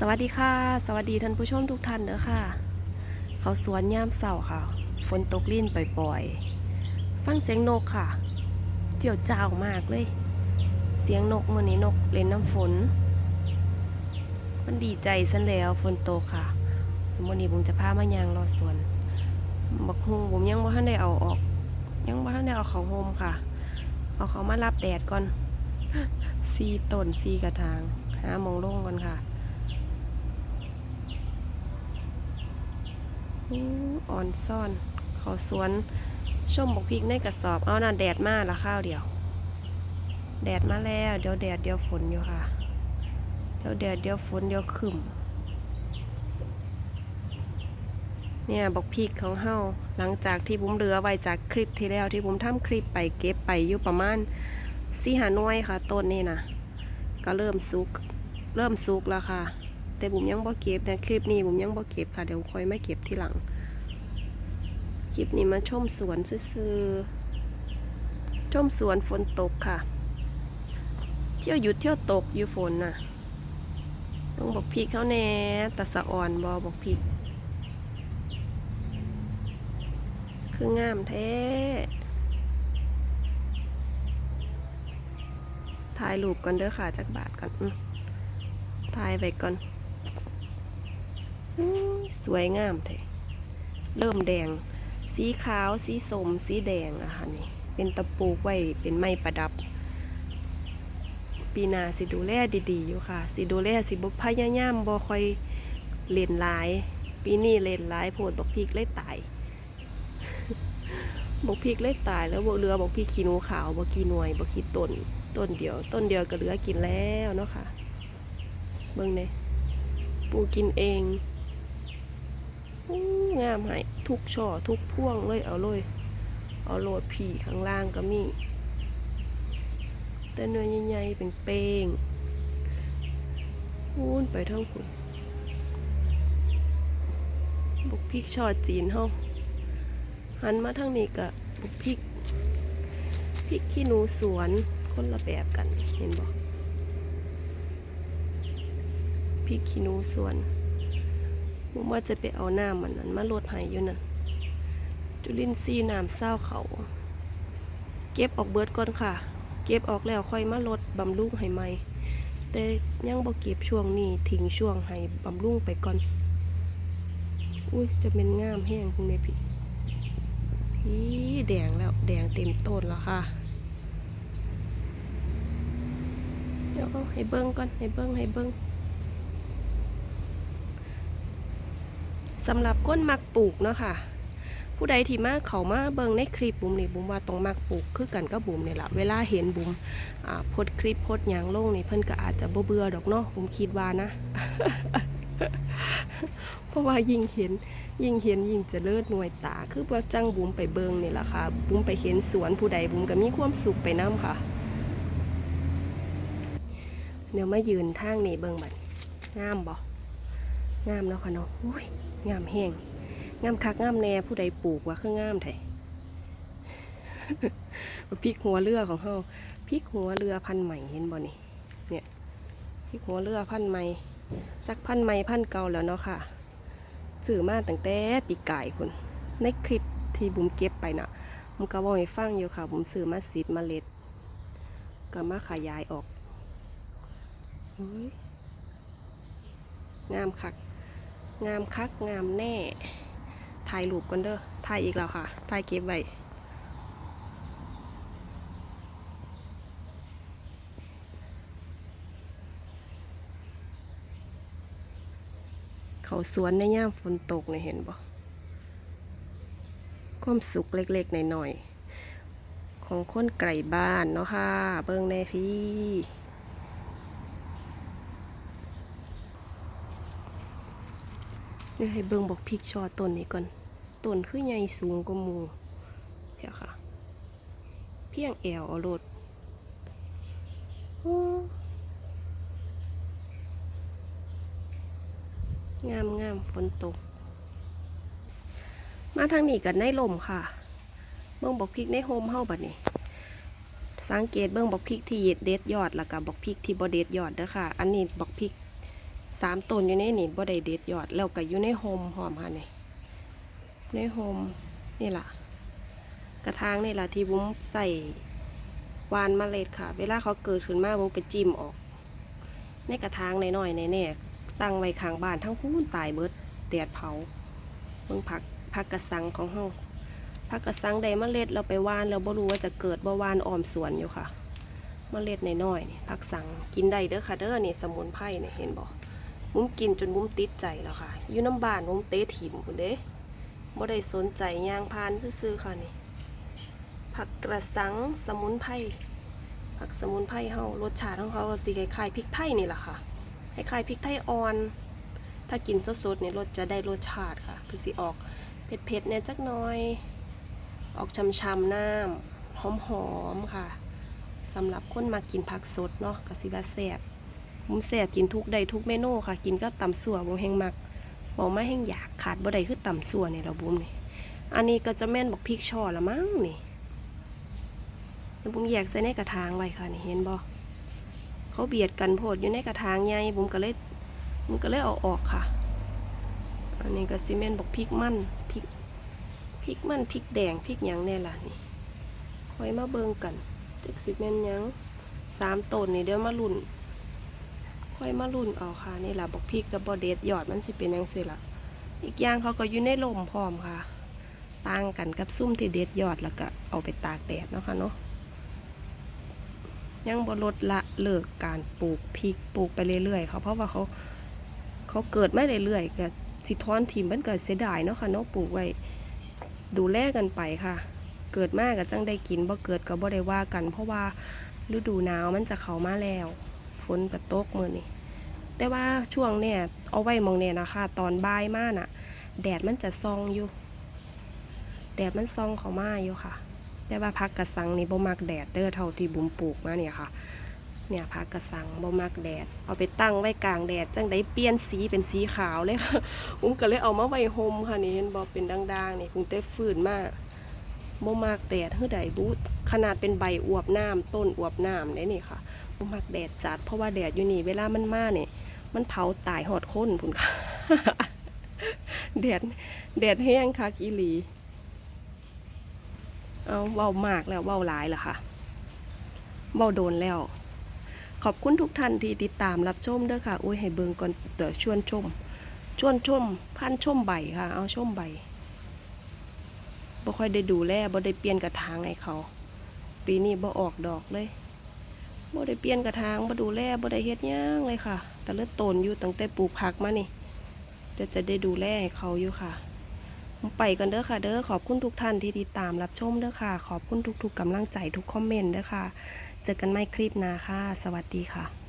สวัสดีค่ะ สวัสดีท่านผู้ชมทุกท่านเด้อค่ะ เขาสวนย่ามเสาค่ะ ฝนตกลิ่นปล่อยๆ ฟังเสียงนกค่ะ เจียวจ้าวมากเลย เสียงนกมื่อนี้นกเล่นน้ำฝน มันดีใจสันแล้วฝนตกค่ะมื่อนี้ผมจะพามายางรอสวนบักฮุงผมยังบ่ทันได้เอาออก ยังบ่ทันได้เอาเขาโฮมค่ะ เอาเขามารับแดดก่อนซีต้นซีกระถางหาหมองลงก่อนค่ะ อ่อนซ่อนเขาสวนชมบกพริกในกระสอบ เอาน่ะแดดมาละข้าวเดียว แดดมาแล้ว เดี๋ยวแดดเดี๋ยวฝนอยู่ค่ะ เดี๋ยวแดดเดี๋ยวฝนเดี๋ยวขึมเนี่ยบกพริกของเฮาหลังจากที่ผมเหลือไว้จากคลิปที่แล้วที่ผมทำคลิปไปเก็บไปอยู่ประมาณสี่หาน่วยค่ะต้นนี่นะก็เริ่มสุก เริ่มสุกแล้วค่ะ แต่บุ๋มยังบ่เก็บนะคลิปนี้บุ๋มยังบ่เก็บค่ะเดี๋ยวค่อยมาเก็บทีหลัง คลิปนี้มาชมสวนซื่อชมสวนฝนตกค่ะ เที่ยวหยุดเที่ยวตกอยู่ฝนน่ะต้องบอกพีกเขาแน่ตะสะอ่อนบอบอกพีกคืองามแท้ถ่ายรูปก่อนเด้อค่ะจากบาทก่อนอถ่ายไว้ก่อน สวยงามแท้เริ่มแดง สีขาว สีส้ม สีแดงอะค่ะนี่เป็นตะปูกไว้เป็นไม้ประดับ ปีนาสิดูแลดีๆอยู่ค่ะ สิดูแลสิบุพยายามบ่ค่อยเล่นหลาย ปีนี้เล่นหลายโพดบอกพีกเลยตายบอกพีกเลยตายแล้วบ่เหลือบอกพีกขี้นูขาวบ่กี่หน่วยบ่กี่ต้นต้นเดียว ต้นเดียวก็เหลือกินแล้วเนาะค่ะเบิ่งเนี่ยปูกินเอง งามให้ทุกช่อทุกพ่วงเลยเอาเลยเอาโหลดผีข้างล่างก็มีแต่เนื้อใหญ่ๆเป็นเป้งๆวูนไปทั้งคุณบุกพริกชอดจีนเฮาหันมาทางนี้กะบุกพริกพริกขี้หนูสวนคนละแบบกันเห็นบอกพริกขี้หนูสวน ผมว่าจะไปเอาน้ำมันนั้นมาลดให้อยู่นั่นจุลินทรีย์น้ำเศร้าเขา เก็บออกเบิดก่อนค่ะ เก็บออกแล้วค่อยมาลดบำรุงให้ใหม่แต่ยังบ่เก็บช่วงนี้ทิ้งช่วงให้บำรุงไปก่อน อุ้ยจะเป็นงามแห้งพวกนี้พี่พี่แดงแล้วแดงเต็มต้นแล้วค่ะ เดี๋ยวเอาให้เบิ้งก่อนให้เบิ้งให้เบิ้ง สำหรับก้นมักปลูกเนาะค่ะ ผู้ใดที่มาเขามาเบิงในคลิปบุ๋มนี่บุ๋มว่าต้องมักปลูกคือกันกับบุ๋มนี่แหละเวลาเห็นบุ๋มโพดคลิปโพดยังลงนี่เพิ่นก็อาจจะบเบื่อดอกเนาะบุ๋มคิดว่านะ เพราะว่ายิ่งเห็นยิ่งเห็นยิ่งจะเลิศหน่วยตา คือว่าจังบุ๋มไปเบิงนี่แหละค่ะบุ๋มไปเห็นสวนผู้ใดบุ๋มก็มีความสุขไปนํค่ะเดี๋ยวมายืนทางนี่เบิงบัดงามบ่งามเนาะค่ะเนาะอุ้ย งามแห้งงามคักงามแน่ผู้ใดปลูกว่าคืองามไทยพริกหัวเรือของเฮาพริกหัวเรือพันใหม่เห็นบ่นี่เนี่ยพริกหัวเรือพันใหม่จักพันใหม่พันเก่าแล้วเนาะค่ะซื้อมาตั้งแต่ปีกายคุณในคลิปที่บุ๋มเก็บไปน่ะผมก็บอกให้ฟังอยู่ค่ะผมซื้อมาสิบเล็ดก็มาขายายออกงามคัก งามคักงามแน่ ถ่ายรูปกันเด้อ ถ่ายอีกแล้วค่ะ ถ่ายเก็บไว้เขาสวนในย่ามฝนตกเนี่ยเห็นบ่ความสุขเล็กๆหน่อยๆของคนไก่บ้านเนาะค่ะ เบิ่งแน่พี่ เดี๋ยวให้เบิ่งบอกพริกชอต้นนี้ก่อนต้นคือใหญ่สูงกว่าหมูเดี๋ยวค่ะ เพียงแอวเอาโลดงามงามฝนตก มาทางนี้กันในลมค่ะ เบิ่งบอกพริกในโฮมเฮาบัดนี้ สังเกตเบิ่งบอกพริกที่เด็ดยอดแล้วก็บอกพริกที่บ่เด็ดยอดเด้อค่ะ อันนี้บอกพริก สามต้นอยู่ในนี่บ่ได้เด็ดยอดแล้วก็อยู่ในโฮมพร้อมค่ะนี่ในโฮมนี่ล่ะ กระถางนี่ล่ะที่บุ้มใส่วานเมล็ดค่ะ เวลาเขาเกิดขึ้นมาบุ้มไปจิ้มออก ในกระถางน้อยๆแน่ๆตั้งไว้ข้างบ้านทั้งพูนตายเบิดแดดเผาเบิ่งผักผักกระสังของเฮาผักกระสังใดเมล็ดเราไปว่านเราบ่รู้ว่าจะเกิดบ่วานออมสวนอยู่ค่ะ เมล็ดน้อยๆนี่ผักสังกินได้เด้อค่ะเด้อนี่สมุนไพรนี่เห็นบ่ มุ้มกินจนมุ้มติดใจแล้วค่ะอยู่น้ำบานมุ้มเตะถิ่มพุ่นเด้บ่ได้สนใจย่างพานซื่อๆค่ะนี่ผักกระสังสมุนไพรผักสมุนไพรเฮารสชาติของเขาก็สิคล้ายๆพริกไทยนี่แหละค่ะคล้ายๆพริกไทยอ่อน ถ้ากินสดๆเนี่ยรสจะได้รสชาติค่ะคือสิออกเผ็ดๆเนี่ยจักหน่อย ออกช่ำๆน้ำหอมๆค่ะสำหรับคนมากินผักสดเนาะกสิบาแสบ มุมแสบกินทุกได้ทุกเมนูค่ะ กินก็ตำสั่วบุมแห้งมักบอกไม่แห้งอยากขาดบ่ได้คือตำสั่วเนี่ยเราบุ้มนี่อันนี้ก็จะแม่นบอกพริกช่อละมั้งนี่เดี๋ยวผมแยกใส่ในกระถางไว้ค่ะนี่เห็นบ่เขาเบียดกันโพดอยู่ในกระถางใหญ่ผมก็เลยผมก็เลยเอาออกค่ะ อันนี้ก็ซีเมนบอกพริกมันพริกพริกมันพริกแดงพริกหยังแน่ล่ะนี่คอยมาเบิ่งกันจักซีเมนหยังสามต้นนี่เดี๋ยวมาลุ่น ค่อยมาลุ่นเอาค่ะ นี่แหละบอกพริกแล้วบ่เด็ดยอดมันสิเป็นยังสิล่ะอีกอย่างเขาก็อยู่ในลมพร้อมค่ะ ต่างกันกับซุ่มที่เด็ดยอดแล้วก็เอาไปตากแดดเนาะค่ะเนาะยังบลดละเลิกการปลูกพริกปลูกไปเรื่อยๆเขาเพราะว่าเขาเขาเกิดไม่เรื่อยๆก็สิท้อนถิ่มมันเกิดเสียดายเนาะค่ะเนาะปลูกไว้ดูแลกันไปค่ะ เกิดมากกับจังได้กินบ่เกิดก็บ่ได้ว่ากัน เพราะว่าฤดูหนาวมันจะเข้ามาแล้ว ฝนก็ตกมือนี้แต่ว่าช่วงเนี่ยเอาไว้มองเนี่ยนะคะ ตอนบ่ายมาน่ะ แดดมันจะซองอยู่ แดดมันซองเข้ามาอยู่ค่ะ แต่ว่าพักกระสังนี่บ่มักแดดเด้อเท่าที่บุมปลูกมาเนี่ยค่ะ เนี่ยพักกระสังบ่มักแดด เอาไปตั้งไว้กลางแดดจังได้เปลี่ยนสีเป็นสีขาวเลยค่ะอุ้มก็เลยเอามาไว้โฮมค่ะนี่เห็นบ่เป็นด่างๆนี่เพิ่งแต่ฟื้นมากบ่มักแดดเฮือใดบูขนาดเป็นใบอวบน้ำต้นอวบน้ำได้นี่ค่ะ บ่มักแดดจัด เพราะว่าแดดอยู่นี่ เวลามันมาเนี่ยมันเผาตายหอดคนพุ่นค่ะ แดดแดดแห้งคักอีหลีเอาเว้ามากแล้วเว้าหลายแล้วค่ะเว้าโดนแล้ว ขอบคุณทุกท่านที่ติดตามรับชมเด้อค่ะ อุ้ยให้เบิงก่อนเดี๋ยวชวนชม ชวนชม พันชมใบค่ะ เอาชมใบบ่ค่อยได้ดูแลบ่ได้เปลี่ยนกระถางให้เขา ปีนี้บ่ออกดอกเลย บ่ได้เปลี่ยนกระถางบ่ดูแลบ่ได้เฮ็ดย่างเลยค่ะ แต่เลือดตนอยู่ตั้งแต่ปลูกผักมานี่เดี๋ยวจะได้ดูแลให้เขาอยู่ค่ะไปกันเด้อค่ะเด้อขอบคุณทุกท่านที่ติดตามรับชมเด้อค่ะ ขอบคุณทุกๆกำลังใจทุกคอมเมนต์เด้อค่ะ เจอกันใหม่คลิปหน้าค่ะ สวัสดีค่ะ